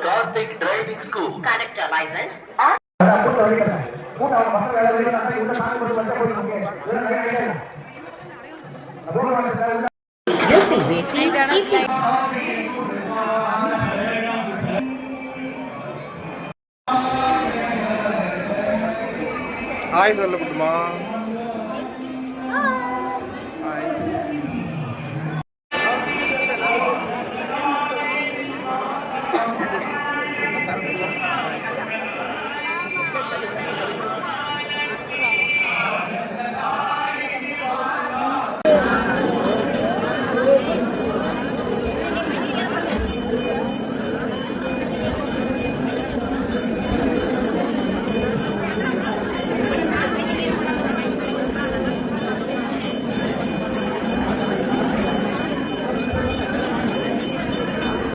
Karthik Driving School. conductor license, distinguishing keeping hi சொல்லு குட்டுமா